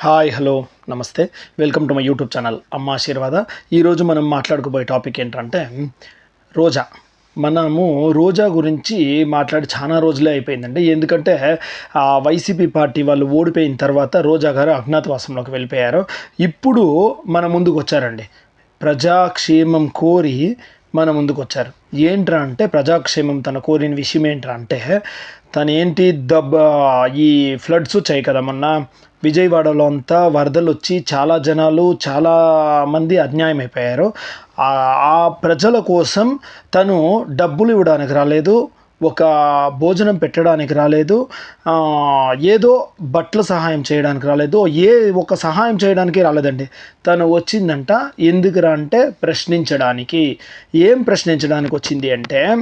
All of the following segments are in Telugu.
Hi hello namaste. Welcome to my YouTube channel Amma Aashirvada. ఈరోజు మనం మాట్లాడుకోబోయే టాపిక్ ఏంటంటే రోజా. మనము రోజా గురించి మాట్లాడి చాలా రోజులే అయిపోయిందండి. ఎందుకంటే వైసీపీ పార్టీ వాళ్ళు ఓడిపోయిన తర్వాత రోజా గారు అజ్ఞాతవాసంలోకి వెళ్ళిపోయారు. ఇప్పుడు మన ముందుకు వచ్చారండి. ప్రజాక్షేమం కోరి మన ముందుకు వచ్చారు ఏంట్రా అంటే ప్రజాక్షేమం తన కోరిన విషయం ఏంట్రా అంటే తను ఏంటి దబ్బ ఈ ఫ్లడ్స్ వచ్చాయి కదా మొన్న. విజయవాడలో అంతా వరదలు వచ్చి చాలా జనాలు చాలా మంది అన్యాయం అయిపోయారు. ఆ ప్రజల కోసం తను డబ్బులు ఇవ్వడానికి రాలేదు. ఒక భోజనం పెట్టడానికి రాలేదు. ఏదో బట్టల సహాయం చేయడానికి రాలేదు. ఏ ఒక సహాయం చేయడానికి రాలేదండి. తను వచ్చిందంట ఎందుకురా అంటే ప్రశ్నించడానికి. ఏం ప్రశ్నించడానికి వచ్చింది అంటే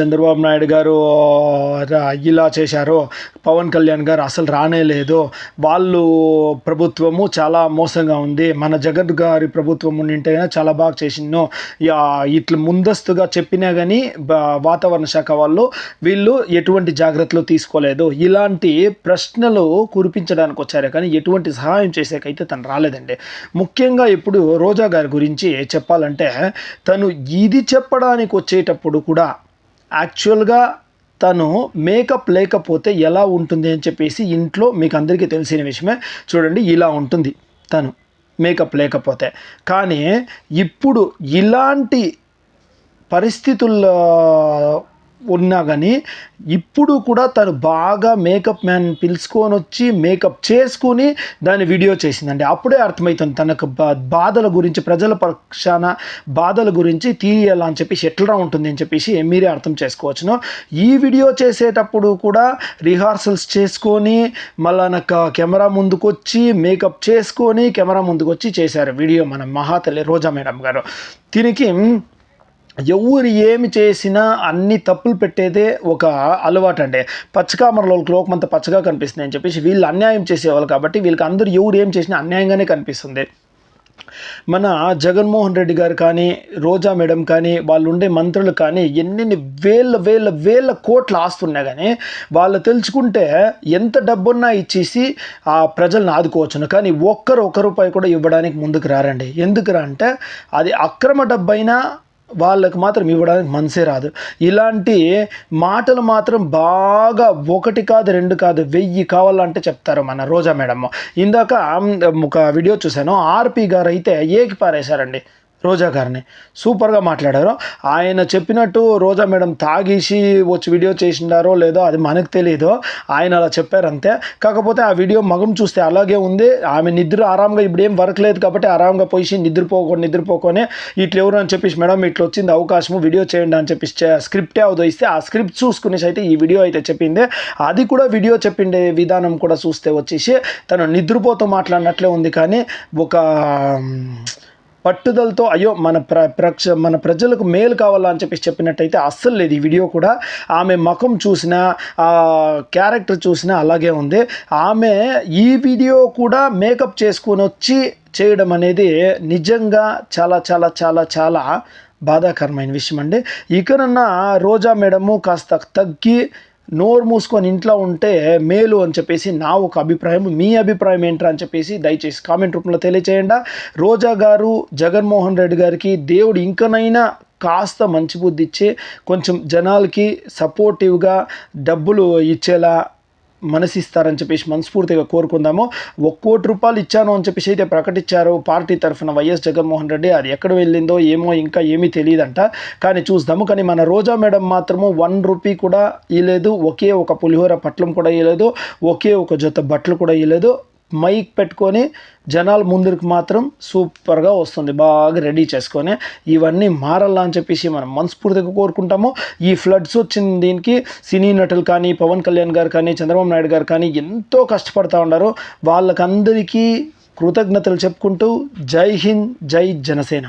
చంద్రబాబు నాయుడు గారు రా- ఇలా చేశారు పవన్ కళ్యాణ్ గారు అసలు రానే లేదు. వాళ్ళు ప్రభుత్వము చాలా మోసంగా ఉంది. మన జగన్ గారి ప్రభుత్వం ఉండింటేనే చాలా బాగా చేసిండు ఇట్లా ముందస్తుగా చెప్పినా కానీ వాతావరణ శాఖ వాళ్ళు వీళ్ళు ఎటువంటి జాగ్రత్తలు తీసుకోలేదు. ఇలాంటి ప్రశ్నలు కురిపించడానికి వచ్చారే కానీ ఎటువంటి సహాయం చేసేకైతే తను రాలేదండి. ముఖ్యంగా ఇప్పుడు రోజా గారి గురించి చెప్పాలంటే తను ఇది చెప్పడానికి వచ్చేటప్పుడు కూడా యాక్చువల్గా తను మేకప్ లేకపోతే ఎలా ఉంటుంది అని చెప్పేసి ఇంట్లో మీకు అందరికీ తెలిసిన విషయమే. చూడండి ఇలా ఉంటుంది తను మేకప్ లేకపోతే. కానీ ఇప్పుడు ఇలాంటి పరిస్థితుల్లో ఉన్నా కానీ ఇప్పుడు కూడా తను బాగా మేకప్ మ్యాన్ పిలుచుకొని వచ్చి మేకప్ చేసుకుని దాన్ని వీడియో చేసిందండి. అప్పుడే అర్థమవుతుంది తనకు బా- బాధల గురించి ప్రజల పక్షాన బాధల గురించి తీయాలని అని చెప్పేసి ఎట్లా ఉంటుంది అని చెప్పేసి మీరే అర్థం చేసుకోవచ్చును. ఈ వీడియో చేసేటప్పుడు కూడా రిహార్సల్స్ చేసుకొని మళ్ళా నాకు కెమెరా ముందుకు వచ్చి మేకప్ చేసుకొని కెమెరా ముందుకు వచ్చి చేశారు వీడియో మన మహాతల్లి రోజా మేడం గారు. దీనికి ఎవరు ఏమి చేసినా అన్ని తప్పులు పెట్టేదే ఒక అలవాటు అండి పచ్చకామరలో లోకమంతా పచ్చగా కనిపిస్తుంది అని చెప్పేసి వీళ్ళు అన్యాయం చేసేవాళ్ళు కాబట్టి వీళ్ళకి అందరూ ఎవరు ఏం చేసినా అన్యాయంగానే కనిపిస్తుంది. మన జగన్మోహన్ రెడ్డి గారు కానీ రోజా మేడం కానీ వాళ్ళు ఉండే మంత్రులు కానీ ఎన్నెన్ని వేల వేల వేల కోట్ల ఆస్తున్నా కానీ వాళ్ళు తెలుసుకుంటే ఎంత డబ్బున్నా ఇచ్చేసి ఆ ప్రజలను ఆదుకోవచ్చును. కానీ ఒక్కరు ఒక్క రూపాయి కూడా ఇవ్వడానికి ముందుకు రారండి. ఎందుకురా అంటే అది అక్రమ డబ్బైనా వాళ్ళకు మాత్రం ఇవ్వడానికి మనసే రాదు. ఇలాంటి మాటలు మాత్రం బాగా ఒకటి కాదు రెండు కాదు వెయ్యి కావాలంటే చెప్తారు మన రోజా మేడం ఇందాక ఒక వీడియో చూశాను. ఆర్పి గారు అయితే ఏకి పారేశారండి. రోజా గారిని. సూపర్గా మాట్లాడారు. ఆయన చెప్పినట్టు రోజా మేడం తాగేసి వచ్చి వీడియో చేసిండారో లేదో అది మనకు తెలియదు ఆయన అలా చెప్పారంతే. కాకపోతే ఆ వీడియో మగం చూస్తే అలాగే ఉంది. ఆమె నిద్ర ఆరాంగా ఇప్పుడు ఏం వర్క్ లేదు కాబట్టి ఆరాంగా పోయి నిద్రపోకొని నిద్రపోకొని ఇట్లా ఎవరు అని చెప్పేసి మేడం ఇట్లా వచ్చింది అవకాశము వీడియో చేయండి అని చెప్పేసి చే- స్క్రిప్టే ఉదయిస్తే ఆ స్క్రిప్ట్ చూసుకునేసి అయితే ఈ వీడియో అయితే చెప్పింది. అది కూడా వీడియో చెప్పిండే విధానం కూడా చూస్తే వచ్చేసి తను నిద్రపోతూ మాట్లాడినట్లే ఉంది కానీ ఒక పట్టుదలతో అయ్యో మన ప్ర ప్రక్ష మన ప్రజలకు మేలు కావాలా అని చెప్పేసి చెప్పినట్టయితే అస్సలు లేదు. ఈ వీడియో కూడా ఆమె ముఖం చూసినా క్యారెక్టర్ చూసినా అలాగే ఉంది. ఆమె ఈ వీడియో కూడా మేకప్ చేసుకొని వచ్చి చేయడం అనేది నిజంగా చాలా చాలా చాలా చాలా బాధాకరమైన విషయం అండి. ఇకనన్నా రోజా మేడము కాస్త తగ్గి నోరు మూసుకొని ఇంట్లో ఉంటే మేలు అని చెప్పేసి నా ఒక అభిప్రాయం మీ అభిప్రాయం ఏంట్రా అని చెప్పేసి దయచేసి కామెంట్ రూపంలో తెలియచేయండి. రోజా గారు జగన్మోహన్ రెడ్డి గారికి దేవుడు ఇంకనైనా కాస్త మంచి బుద్ధి ఇచ్చి కొంచెం జనాలకి సపోర్టివ్గా డబ్బులు ఇచ్చేలా మనసిస్తారని చెప్పేసి మనస్ఫూర్తిగా కోరుకుందాము. ఒక కోటి రూపాయలు ఇచ్చాను అని చెప్పేసి అయితే ప్రకటించారు పార్టీ తరఫున వైఎస్ జగన్మోహన్ రెడ్డి. అది ఎక్కడ వెళ్ళిందో ఏమో ఇంకా ఏమీ తెలియదంట. కానీ చూద్దాము. కానీ మన రోజా మేడం మాత్రము వన్ రూపీ కూడా ఇవ్వలేదు ఒకే ఒక పులిహోర పట్లం కూడా ఇవ్వలేదు ఒకే ఒక జత బట్టలు కూడా ఇవ్వలేదు మైక్ పెట్టుకొని జనాల ముందుకు మాత్రం సూపర్గా వస్తుంది. బాగా రెడీ చేసుకొని ఇవన్నీ మారల్లా అని చెప్పేసి మనం మనస్ఫూర్తిగా కోరుకుంటాము. ఈ ఫ్లడ్స్ వచ్చిన దీనికి సినీ నటులు కానీ పవన్ కళ్యాణ్ గారు కానీ చంద్రబాబు నాయుడు గారు కానీ ఎంతో కష్టపడుతూ ఉన్నారు. వాళ్ళకందరికీ కృతజ్ఞతలు చెప్పుకుంటూ జై హింద్ జై జనసేన.